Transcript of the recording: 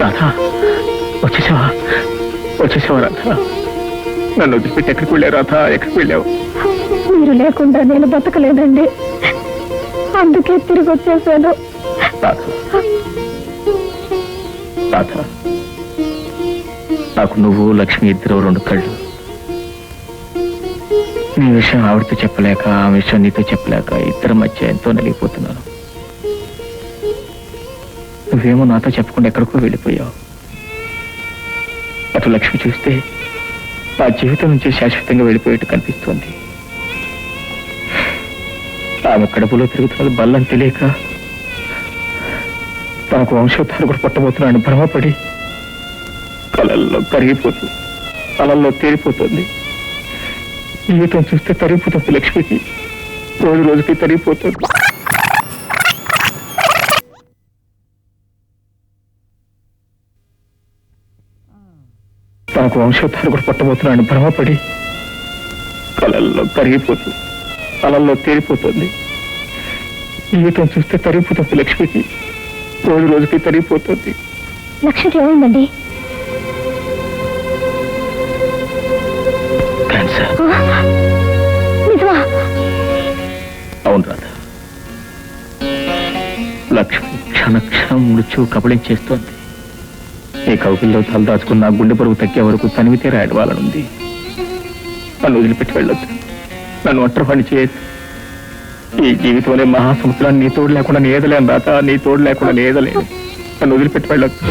రాధా వచ్చేసావా? వచ్చేసావా రాధా? నన్ను వదిలిపెట్టి ఎక్కడికి వెళ్ళావు రాధా? ఎక్కడికి వెళ్ళావు? మీరు లేకుండా నేను బతకలేదండి. అందుకే తిరిగి వచ్చేసాను. రాధా రాధా నాకు నువ్వు లక్ష్మి ఇద్దరు రెండు కళ్ళు. నీ విషయం ఆవిడతో చెప్పలేక ఆ విషయం నీతో చెప్పలేక ఇద్దరి మధ్య ఎంతో నలిగిపోతున్నాను. నువ్వేమో నాతో చెప్పకుండా ఎక్కడికో వెళ్ళిపోయావు. అటు లక్ష్మి చూస్తే నా జీవితం నుంచి శాశ్వతంగా వెళ్ళిపోయేట్టు కనిపిస్తోంది. ఆమె కడుపులో తిరుగుతున్నది బల్లని తెలియక తనకు వంశోద్ధారం కూడా పుట్టబోతున్నాను భ్రమపడి కలల్లో కరిగిపోతూ కలల్లో తేలిపోతుంది. జీవితం చూస్తే తరిగిపోతుంది లక్ష్మికి. రోజు రోజుకి తరిగిపోతుంది. తనకు కూడా పుట్టబోతున్నాను భ్రమపడి కలల్లో కరిగిపోతూ కలల్లో తేలిపోతుంది. జీవితం చూస్తే తరిగిపోతుంది లక్ష్మికి. రోజు రోజుకి తరిగిపోతుంది. లక్ష్మికి ఏమైందండి? క్యాన్సర్. ఆ? నిజమా? అవును రాధ. లక్ష్మి క్షణ క్షణం మృత్యు కబళించేస్తోంది. నీ కౌకిల్లో తలదాచుకున్న గుండె పరుగు తగ్గే వరకు తనివితే రాయడవాలనుంది. నన్ను వదిలిపెట్టి వెళ్ళొద్దు. నన్ను ఒంటరి పని చేయొద్దు ఈ జీవితంలో మహాసముద్రాన్ని నీ తోడు లేకుండా నేదలేను రాత నీ తోడు లేకుండా నేదలేను నన్ను వదిలిపెట్టి వెళ్ళొద్దు.